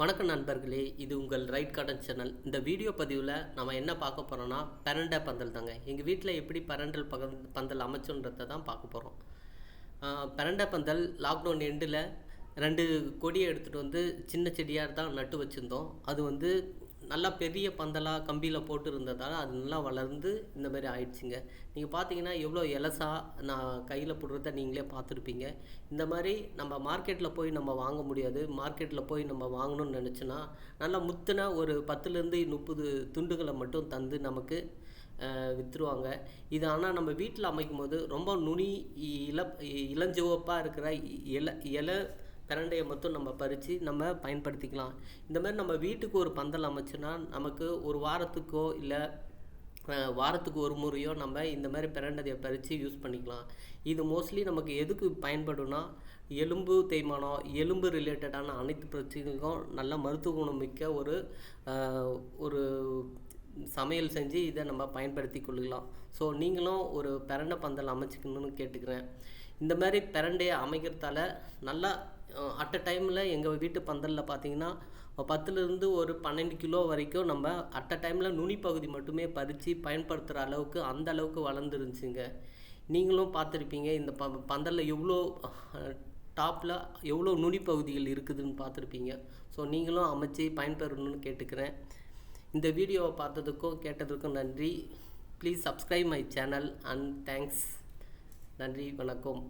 வணக்கம் நண்பர்களே இது உங்கள் ரைட் கார்டன் சேனல் இந்த வீடியோ பதிவில் நம்ம என்ன பார்க்க போகிறோன்னா பரண்ட பந்தல் தாங்க. எங்கள் வீட்டில் எப்படி பரண்டல் பக பந்தல் அமைச்சோன்றதை தான் பார்க்க போகிறோம் பரண்ட பந்தல் லாக்டவுன் எண்டில் ரெண்டு கொடியை எடுத்துகிட்டு வந்து சின்ன செடியாக தான் நட்டு வச்சுருந்தோம். அது வந்து நல்லா பெரிய பந்தலாக கம்பியில் போட்டு இருந்ததால் அது நல்லா வளர்ந்து இந்த மாதிரி ஆயிடுச்சுங்க. நீங்கள் பார்த்தீங்கன்னா எவ்வளோ எலசா நான் கையில் போடுறத நீங்களே பார்த்துருப்பீங்க இந்த மாதிரி நம்ம மார்க்கெட்டில் போய் நம்ம வாங்க முடியாது. மார்க்கெட்டில் போய் நம்ம வாங்கணும்னு நினச்சோன்னா நல்லா முத்தின ஒரு பத்துலேருந்து முப்பது துண்டுகளை மட்டும் தந்து நமக்கு விற்றுருவாங்க இது ஆனால் நம்ம வீட்டில் அமைக்கும் போது ரொம்ப நுனி இள இளஞ்சிவப்பாக இருக்கிற இல இலை பிரண்டையை மட்டும் நம்ம பறித்து நம்ம பயன்படுத்திக்கலாம். இந்த மாதிரி நம்ம வீட்டுக்கு ஒரு பந்தல் அமைச்சுன்னா நமக்கு ஒரு வாரத்துக்கோ இல்லை வாரத்துக்கு ஒரு முறையோ நம்ம இந்த மாதிரி பிரண்டதையை பறித்து யூஸ் பண்ணிக்கலாம். இது மோஸ்ட்லி நமக்கு எதுக்கு பயன்படும்னா எலும்பு தேய்மானம் எலும்பு ரிலேட்டடான அனைத்து பிரச்சனைகளுக்கும் நல்ல மருத்துவ குணம் மிக்க ஒரு ஒரு சமையல் செஞ்சு இதை நம்ம பயன்படுத்தி கொள்ளலாம் ஸோ நீங்களும் ஒரு பிரண்டை பந்தல் அமைச்சிக்கணும்னு கேட்டுக்கிறேன். இந்த மாதிரி பிரண்டையை அமைக்கிறதால நல்லா அட் அ டைமில் எங்கள் வீட்டு பந்தலில் பார்த்தீங்கன்னா பத்துலேருந்து ஒரு பன்னெண்டு கிலோ வரைக்கும் நம்ம அட் அ டைமில் நுனி பகுதி மட்டுமே பறித்து பயன்படுத்துகிற அளவுக்கு அந்த அளவுக்கு வளர்ந்துருந்துச்சுங்க. நீங்களும் பார்த்துருப்பீங்க இந்த ப பந்தலில் எவ்வளோ டாப்பில் எவ்வளோ நுனி பகுதிகள் இருக்குதுன்னு பார்த்துருப்பீங்க ஸோ நீங்களும் அமைச்சு பயன்பெறணும்னு கேட்டுக்கிறேன். இந்த வீடியோவை பார்த்ததுக்கும் கேட்டதுக்கும் நன்றி. Please subscribe my channel and thanks நன்றி வணக்கம்.